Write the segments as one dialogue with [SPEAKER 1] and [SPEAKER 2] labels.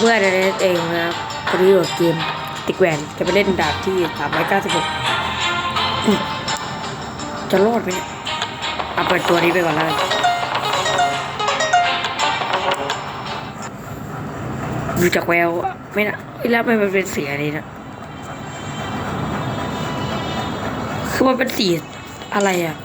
[SPEAKER 1] เพื่อนในเองนะครับพอดีว่าเกมติกแหวนจะไปเล่นดาบที่สามร้อยเก้าสิบหกจะรอดไหมเนี่ยเอาเปิดตัวนี้ไปก่อนเลยดูจากแววไม่นะแล้วมันเป็นสีอะไรนะคือมันเป็นสีอะไรอะ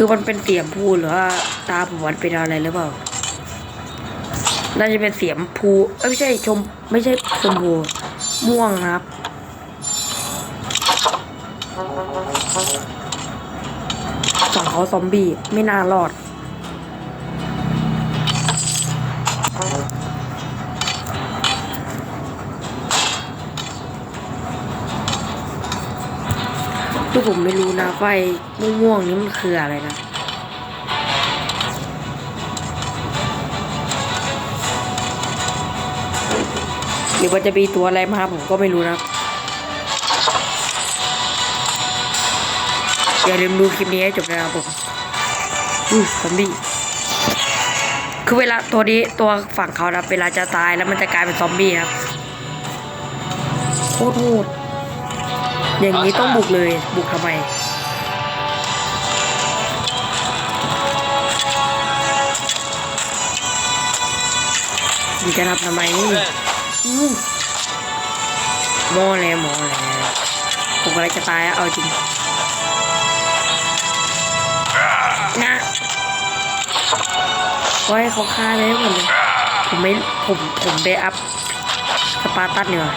[SPEAKER 1] คือมันเป็นเสียมพูหรือว่าตาผมวันเป็นอะไรหรือเปล่า น่าจะเป็นเสียมพูเอ้ยไม่ใช่ชม ไม่ใช่ชมพูม่วงนะครับ ฝั่งเขาซอมบี้ไม่น่ารอด คือผมไม่รู้นะไฟม่วงๆนี้มันคืออะไรนะหรือว่าจะมีตัวอะไรมาผมก็ไม่รู้นะอย่าลืมดูคลิปนี้ให้จบนะครับผมอุ้ยซอมบี้คือเวลาตัวนี้ตัวฝั่งเขานะเวลาจะตายแล้วมันจะกลายเป็นซอมบี้ครับโคตรโหด อย่างนี้ต้องบุกเลยบุกทำไมมันจะทำทำไมนี่อู้โมเลยโมเลยผมอะไรจะตายอะเอาจริงนะไว้เขาฆ่าได้หมดเลยผมไม่ผมผมไปอัพสปาร์ตันเนีกว่ย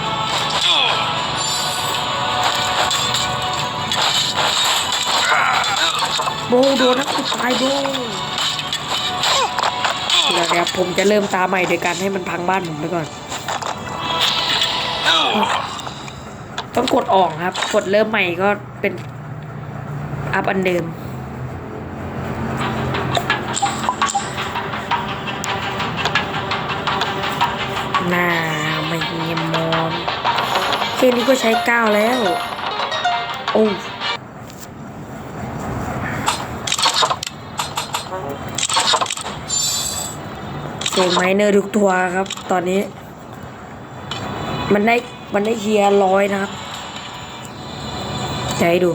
[SPEAKER 1] โบโดนนะคุณตายโบเดี๋ยวเดี๋ยวผมจะเริ่มตาใหม่โดยการให้มันพังบ้านผมไปก่อน ต้องกดออกครับ กดเริ่มใหม่ก็เป็นอัพอันเดิมหน้าไม่เงียมอนแค่นี้ก็ใช้ก้าวแล้ว โอ้ เสียงไมเนอร์ทุกตัวครับ ตอนนี้ มันได้มันได้เฮียร์ร้อยนะครับ ใจดู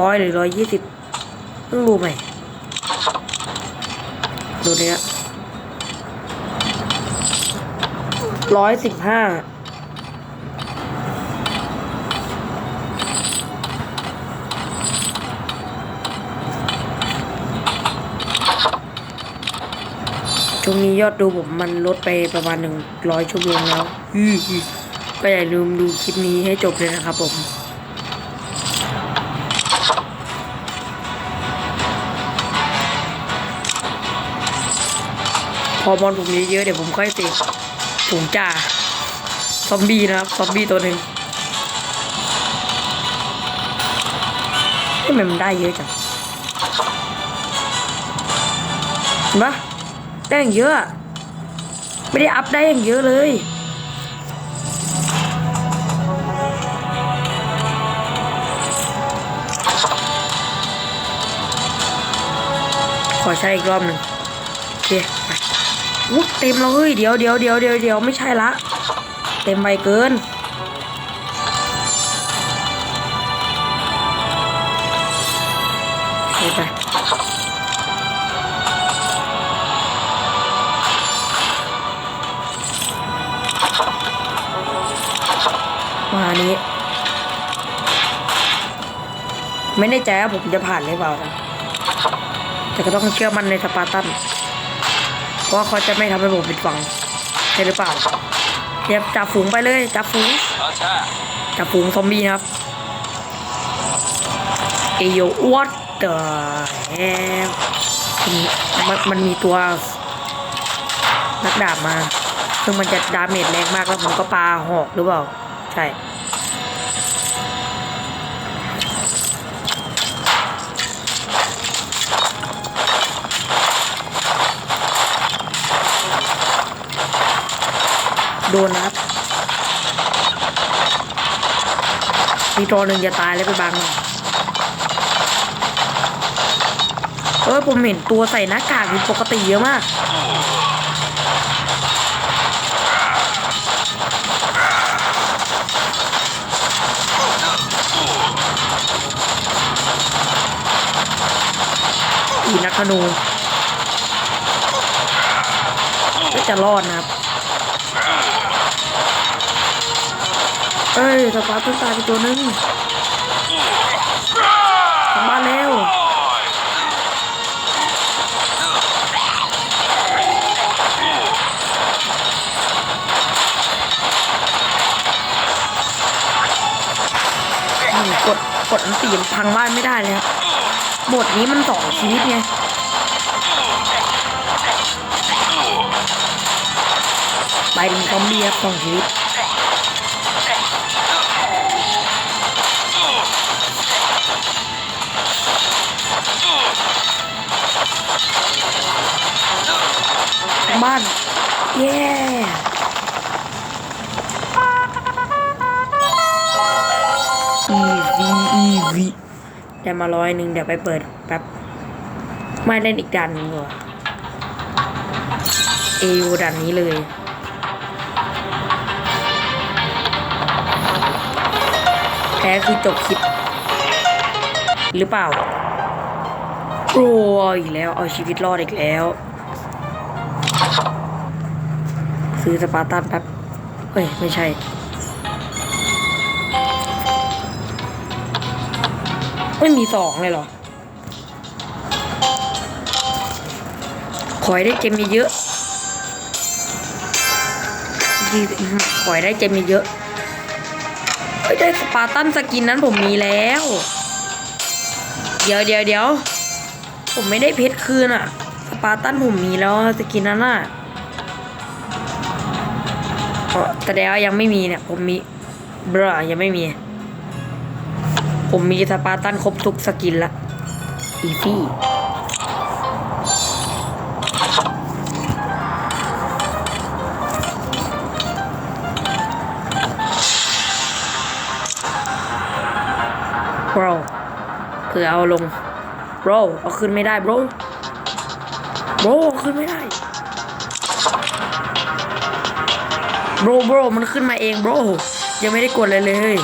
[SPEAKER 1] ร้อยหรือร้อยยี่สิบต้องรู้ไหมดูเนี้ยร้อยสิบห้า ช่วงนี้ยอดดูผมมันลดไปประมาณหนึ่งร้อยชั่วโมงแล้วอือหือก็อย่าลืมดูคลิปนี้ให้จบเลยนะครับผมพอบอลผมเยอะๆเดี๋ยวผมค่อยติถุงจ่าซอมบี้นะครับ ซอมบี้ตัวหนึ่งทำไมมันได้เยอะจังเห็นปะ ได้อย่างเยอะ ไม่ได้อัพได้อย่างเยอะเลยขอใช้อีกรอบหนึ่งโอเคไปอุ๊เต็มแล้วเฮ้ยเดี๋ยวเดี๋ยวเดี๋ยวเดี๋ยวเดี๋ยวไม่ใช่ละ เต็มไปเกินโอเคไป มาอันนี้ ไม่แน่ใจว่าผมจะผ่านหรือเปล่านะแต่ก็ต้องเชื่อมันในสปาร์ตันเพราะว่าเขาจะไม่ทำให้ผมผิดหวังใช่หรือเปล่าเดี๋ยวจับฝูงไปเลยจับฝูง
[SPEAKER 2] Attack!
[SPEAKER 1] จับฝูงซอมบี้นะครับเอโยอวดเดอแฮมมันมันมีตัวนักดาบมา ซึ่งมันจะดาเมจแรงมากแล้วผมก็ปาหอกหรือเปล่า ใช่โดนนะครับมีตัวหนึ่งจะตายแล้วไปบังมันเออผมเห็นตัวใส่หน้ากากผิดปกติเยอะมาก อีนักธนูก็จะรอดนะครับ เอ้ยสปาร์ตันตายไปตัวนึงกลับบ้านแล้วกดกดอันตีมพังบ้านไม่ได้เลยครับ บทนี้มันสองชีวิตไงไปถึงซอมบี้ครับสองชีวิตบ้านเย้อีวีอีวี ได้มาร้อยหนึ่งเดี๋ยวไปเปิดแป๊บไม่เล่นอีกดันหนึ่งเหรอเอวดันนี้เลยแพ้คือจบคลิป หรือเปล่าโอ้ยอีกแล้ว เอาชีวิตรอดอีกแล้ว ซื้อสปาร์ตันแป๊บเอ้ย ไม่ใช่ ไม่มีสองเลยเหรอ ขอยได้เจมเยอะดีขอยได้เจมเยอะเอ้ยได้สปาร์ตันสกินนั้นผมมีแล้ว เดี๋ยวเดี๋ยวเดี๋ยวผมไม่ได้เพชรคืนอะสปาร์ตันผมมีแล้วสกินนั้นน่ะแต่เดี๋ยวยังไม่มีเนี่ยผมมีบรยังไม่มี ผมมีสปาร์ตันครบทุกสกินละ อีซี่บรเผื่อเอาลงบรเอาขึ้นไม่ได้บรบรเอาขึ้นไม่ได้บรบรมันขึ้นมาเองบรยังไม่ได้กดเลยเลย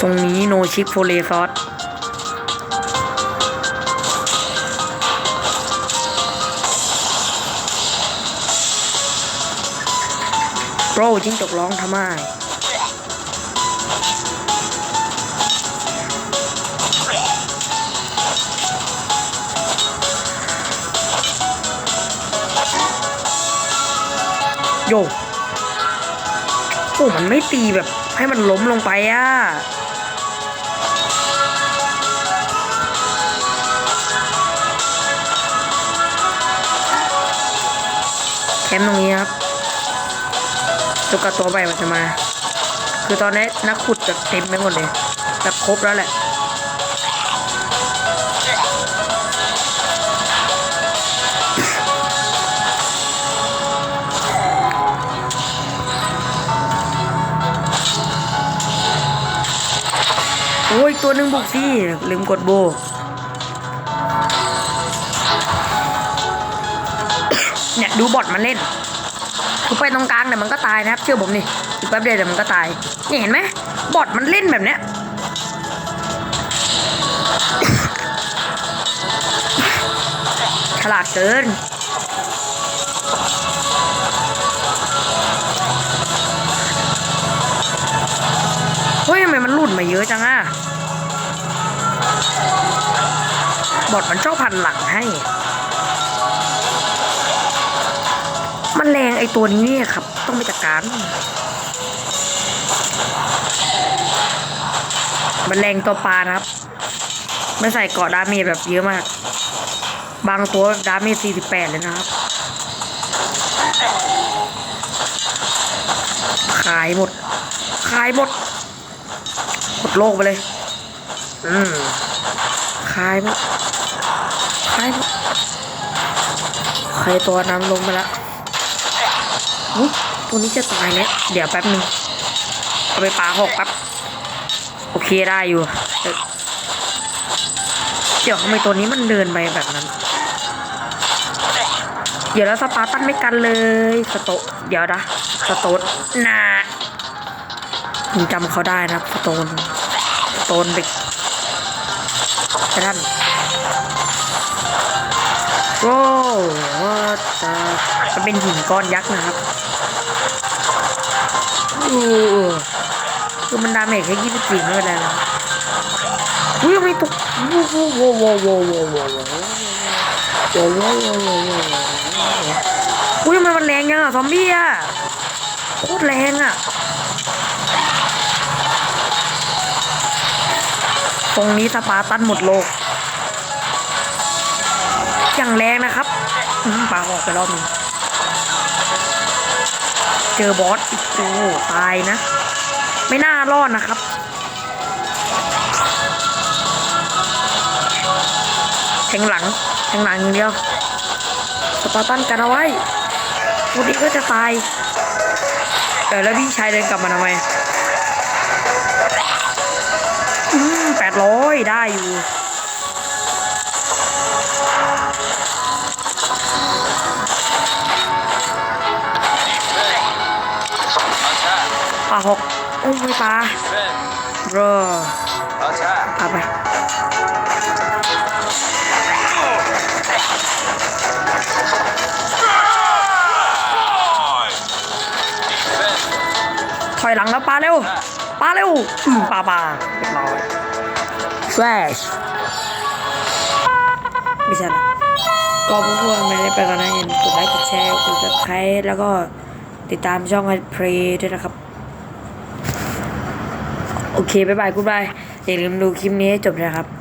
[SPEAKER 1] ตรงนี้โนชิ k โฟเลซอสโปรจิ้งจกร้องทำไมโยโอ้มันไม่ตีแบบให้มันล้มลงไปอะ แคมป์ตรงนี้ครับจนกว่าตัวใบมันจะมา คือตอนนี้นักขุดแบบเต็มไปหมดเลยแบบครบแล้วแหละโอ้ยตัวหนึ่งบุกสิลืมกดโบ เนี่ยดูบอทมันเล่นคือไปตรงกลางเนี่ยมันก็ตายนะครับ เชื่อผมนี่อีกแป๊บเดียวเดี๋ยวมันก็ตายนี่เห็นไหมบอทมันเล่นแบบเนี้ยฉลาดเกินเฮ้ยทำไมมันหลุดมาเยอะจังอะบอทมันชอบพันหลังให้ มันแรงไอตัวนี้เนี่ยครับ ต้องไปจัดการมันแรงตัวปลานะครับ ไม่ใส่เกาะดาเมจแบบเยอะมาก บางตัวดาเมจ48 เลยนะครับ ขายหมด ขายหมด หมดโลกไปเลย อืม ขายหมด ขายหมดใครตัวน้ำลงไปแล้ว ตัวนี้จะตายแล้ว เดี๋ยวแป๊บนึงเอาไปปาหอกแป๊บ โอเคได้อยู่ เดี๋ยวทำไมตัวนี้มันเดินไปแบบนั้น เดี๋ยวแล้วสปาร์ตันไม่กันเลย สโตเดี๋ยวนะสโตนนาผมจำเขาได้นะครับสโตนสโตนไปไปด้านโอ้ว่าจะมันเป็นหินก้อนยักษ์นะครับ คือมันดาเมจแค่ยี่สิบสี่ไม่เป็นไรหรอกอุ้ยไม่ตกโว้โว้โว้โว้โว้โว้โว้โว้โว้โว้โว้โว้โว้อุ้ยทำไมมันแรงยังอะซอมบี้อะโคตรแรงอะตรงนี้สปาตันหมดโลกอย่างแรงนะครับปาออกไปรอบนึง เจอบอสอีกโอ้ตายนะ ไม่น่ารอดนะครับ แทงหลัง แทงหลังอย่างเดียว สปาร์ตันกันเอาไว้ตัวนี้ก็จะตายเออแล้วพี่ชายเดินกลับมาทำไมอืมแปดร้อยได้อยู่ ปลาหกโอ้ยไม่ปลาเรอเอาไปถอยหลังแล้วปลาเร็วปลาเร็วอืมปลาปลาเรียบร้อยแฟชไม่ใช่นะก็พวกพวกไม่ได้ไปกันนะอย่าลืมกดไลค์กดแชร์กดซับสไครต์แล้วก็ติดตามช่องไอเพลด้วยนะครับโอ เค บ๊ายบายกูบายอย่าลืมดูคลิปนี้ให้จบนะครับ